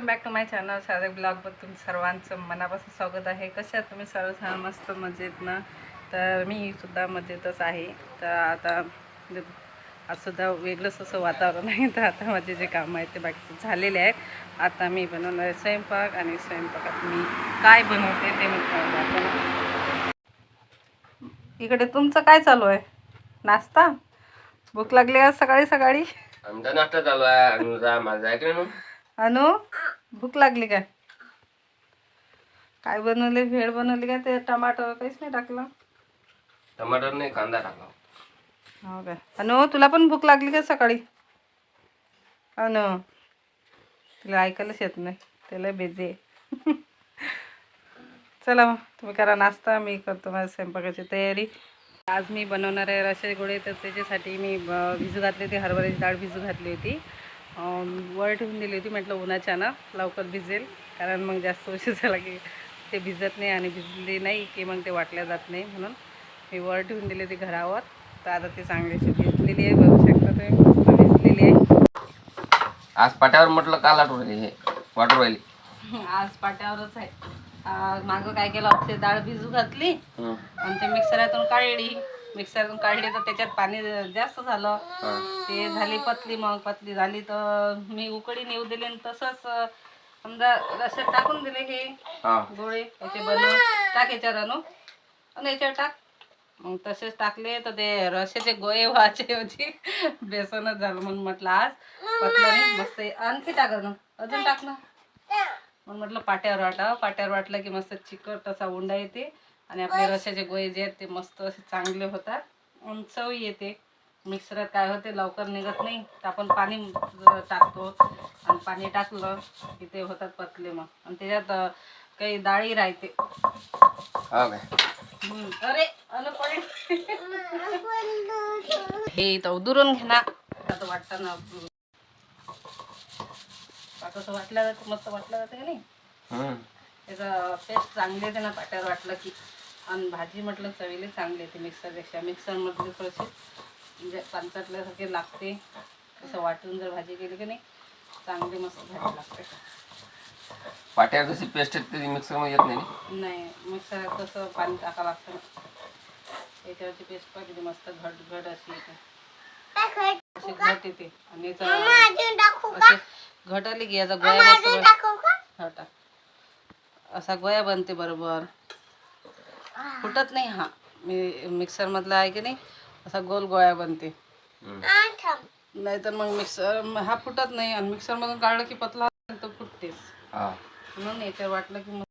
Welcome back to my channel साधे ब्लॉगवर तुम सर्वांचं मनापासून स्वागत आहे. कशा आहात तुम्ही? सर्व मस्त मजेत ना? तर मी सुद्धा मजेतच आहे. तर आता म्हणजे आज सुद्धा वेगळंच असं वातावरण आहे. तर आता माझे जे कामं आहेत ते बाकीचे झालेले आहेत. आता मी बनवणार आहे स्वयंपाक आणि स्वयंपाकात मी काय बनवते ते मी. इकडे तुमचं काय चालू आहे? नाश्ता? भूक लागली आज सकाळी सकाळी? आमचा नाश्ता चालू आहे माझा अनु? भूक लागली काय? काय बनवले? भेळ बनवली काय? ते टमाटर काहीच नाही टाकलं. टमाटर नाही कांदा टाकला. हो काय अनु तुला पण भूक लागली का सकाळी? अनु तिला ऐकायलाच येत नाही. त्याला बेजे आहे. चला मग तुम्ही करा नाश्ता मी करतो माझ्या स्वयंपाकाची तयारी. आज मी बनवणार आहे रसे गोळे तर त्याच्यासाठी मी भिजू घातली होती हरभऱ्याची डाळ भिजू घातली होती. वर ठेवून दिली होती. म्हटलं उन्हाच्यानं लवकर भिजेल. कारण मग जास्त उशीर झाला की ते भिजत नाही आणि भिजली नाही की मग ते वाटल्या जात नाही म्हणून मी वर ठेवून दिली होती घरावर. तर आता ती चांगलीशी भिजलेली आहे. बघू शकता तुम्ही मस्त भिजलेली आहे. आज पाट्यावर म्हटलं का लाटू राहिली हे वाटू राहिली? आज पाट्यावरच आहे. मागं काय केलं डाळ भिजू घातली. आणि ते मिक्सरातून काढली. मिक्सरातून काढली तर त्याच्यात पाणी जास्त झालं. ते झाली पतली मग पतली झाली तर मी उकडी नेऊ दिली आणि तसंच समजा रशात टाकून दिले हे हा. गोळे याचे बनवून. टाक याच्यावर आणू. आणि याच्यावर टाक. मग तसेच टाकले तर ते रशाचे गोळे व्हायचे होते. बेसनच झालं म्हणून म्हटलं आज. पतलं नाही मस्त. आणखी टाक ना अजून टाक ना. मग म्हटलं पाट्यावर वाटा. पाट्यावर वाटलं की मस्त चिकट असा उंडा येते. आणि आपले रशाचे गोळे जे आहेत ते मस्त असे चांगले होतात. आणि चव येते. मिक्सरात काय होते लवकर निघत नाही. तर आपण पाणी टाकतो. आणि पाणी टाकलं की ते होतात पतले मग. आणि त्याच्यात काही डाळी राहते. हो. अरे हे इथं उदुरून घे ना. आता वाटतं ना आता असं वाटलं जातं मस्त वाटलं जातं का नाही? हं. त्याचं पेस्ट चांगली येते ना पाट्यावर वाटलं की. आणि भाजी म्हटलं चवीला चांगली येते मिक्सरपेक्षा. मिक्सरमधली थोडीशी म्हणजे पांचटल्यासारखे लागते. तसं वाटून जर भाजी केली की नाही चांगली मस्त भाजी लागते. पाट्यावर जशी पेस्ट येते ती मिक्सरमध्ये येत नाही? नाही मिक्सरात तसं पाणी टाकावं लागतं ना. याच्यावरची पेस्ट पण किती मस्त घट घट अशी येते. अशी घट येते. आणि याचा असे घट आली की याचा गोया मस्त हा टाक. असा गोया बनते बरोबर. फुटत नाही हा. मी मिक्सर मधला आहे की नाही असा गोल गोळा बनते. नाहीतर मग मिक्सर हा फुटत नाही आणि मिक्सर मधून काढलं की पतला तो फुटतेस हा. म्हणून याच्यावर वाटलं की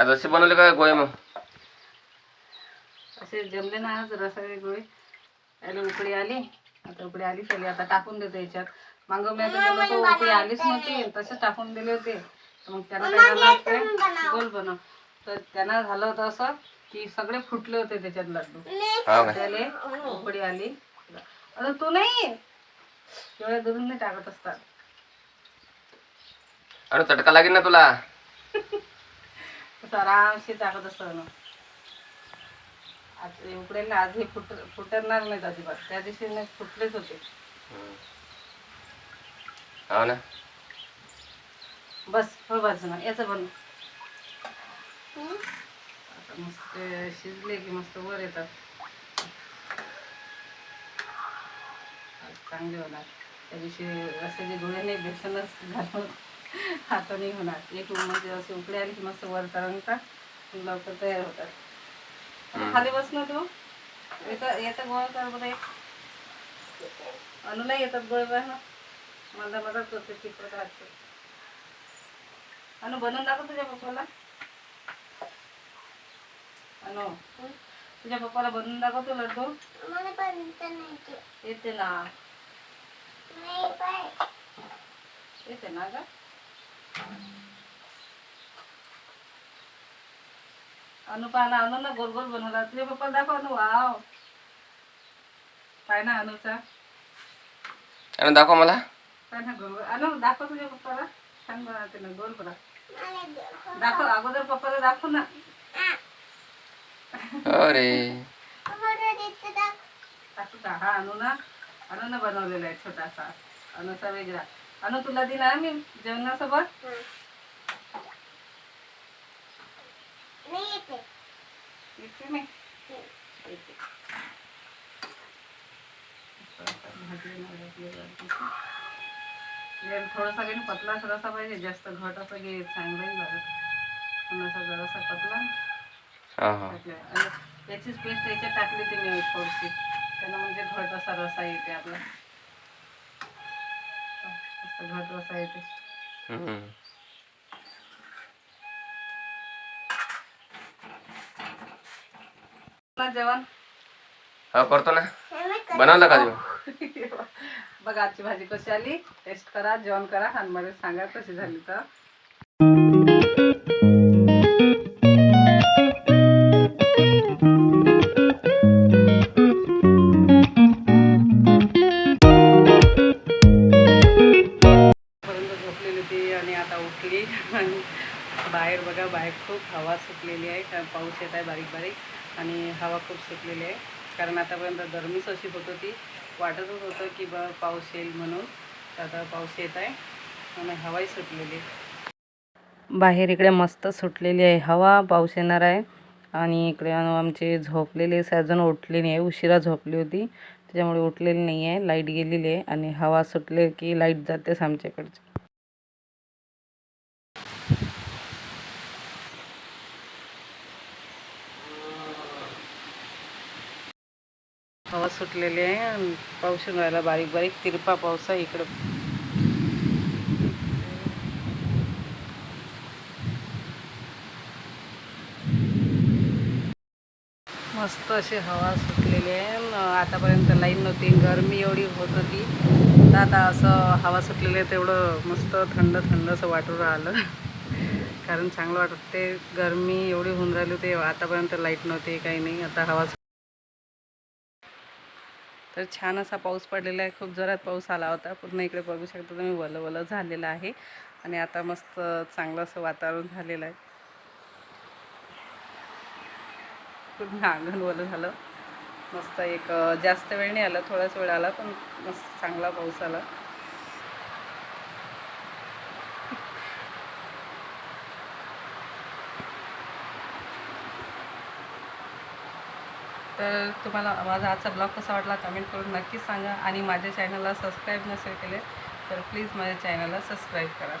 आज असे बनवले काय गोळे मग? असे जमले ना आज रसाळे गोळे. त्याला उकडी आली. आता उकडी आली त्याला आता टाकून देते याच्यात. मांग मी आता त्याला तो उकडी आलीच नव्हती तसेच टाकून दिले होते. तर मग त्याला काय झालं होतं, गोल बनव. तर त्यांना झालं होतं असं की सगळे फुटले होते त्याच्यात लड्डू हो काय त्याले उकडी आली. आता तू नाही. एवढ्या दुरून नाही टाकत असतात. आणि चटका लागेल ना तुला? असं आरामशीर टाकत असतं ना. आज उकडेल ना आज हे फुट फुटणार नाहीत अजिबात. त्या दिवशी नाही फुटलेच होते. हो ना. बस हो बाजूना याचं बन आता मस्त शिजले की मस्त वर येतात. आज चांगले होणार. त्या दिवशी असे जे गोळे नाही बेसनच घालून. हाताने होणार. एक म्हणजे असे उकडे आले की मस्त वर तरंगतात की लवकर तयार होतात. आता खाली बस ना तू. येतं येतं गोळ कर बरं एक. अनुला येतात गोळ ना मला मदत करते तिकडे राहते अनु बनवून दाखव तुझ्या पप्पाला. अनु तुझ्या पप्पाला बनवून दाखव तू लड्डू. नाही येत. ना. नाही. येते ना ग. अनु पाहा ना अनु ना गोल गोल बनवला. तुझ्या पप्पाला दाखव अनु वाव. पाय ना अनुचा. आणि दाखव मला. पाय ना गोल गोल. अनु दाखव तुझ्या पप्पाला. छान बनवते ना गोल दे- दाखव अगोदर पप्पाला दाखव ना. अरे. हा अनु ना. अनु ना बनवलेला आहे छोटासा. अनुचा वेगळा. अनु तुला दिला मी जेवणासोबत? हा. नाही येते. येते थोडासा काही पतला थोडासा पाहिजे जास्त घट असं की चांगलं नाही लागत असा जरासा पतला. हा हा. आणि याचीच पेस्ट याच्यात टाकली ती मी थोडीशी. त्यानं म्हणजे घट असा रसा येते आपला. हम्म. ना जेवण? हो करतो ना. हे बनवलं का तू बघा आजची भाजी कशी आली? टेस्ट करा जेवण करा. आणि मला सांगा कशी झाली तर. येत आहे बारीक बारीक आणि हवा खूप सुटलेली आहे. कारण आतापर्यंत गरमीच अशी होत होती. वाटतच होतं की बा पाऊस येईल म्हणून. तर आता पाऊस येत आहे आणि हवाही सुटलेली आहे. बाहेर इकडे मस्त सुटलेली आहे हवा. पाऊस येणार आहे. आणि इकडे आमचे झोपलेले अजून उठले नाही. आहे उशिरा झोपली होती. त्याच्यामुळे उठलेली नाही आहे लाइट गेलेली आहे आणि हवा सुटले की लाइट जातेच आमच्याकडची. हवा सुटलेली आहे. आणि पाऊस राहिला बारीक बारीक. तिरपा पाऊस आहे इकडं. मस्त अशी हवा सुटलेली आहे. आतापर्यंत लाईन नव्हती. गरमी एवढी होत होती. तर आता असं हवा सुटलेली आहे तेवढं मस्त थंड थंड असं वाटून राहिलं. कारण चांगलं वाटत ते गरमी एवढी होऊन राहिली होती. आतापर्यंत लाइट नव्हती काही नाही. आता हवा तर छान असा पाऊस पडलेला आहे. खूप जोरात पाऊस आला होता. पूर्ण इकडे बघू शकता तुम्ही वलं वलं झालेलं आहे. आणि आता मस्त चांगलं असं वातावरण झालेलं आहे. पूर्ण अंगण वलं झालं. मस्त एक जास्त वेळ नाही आला. थोडाच वेळ आला पण मस्त चांगला पाऊस आला. तर तुम्हाला माझा आजचा ब्लॉग कसा वाटला कमेंट करून नक्कीच सांगा आणि माझ्या चॅनलला सबस्क्राईब नसेल केले तर प्लीज माझ्या चॅनलला सबस्क्राईब करा.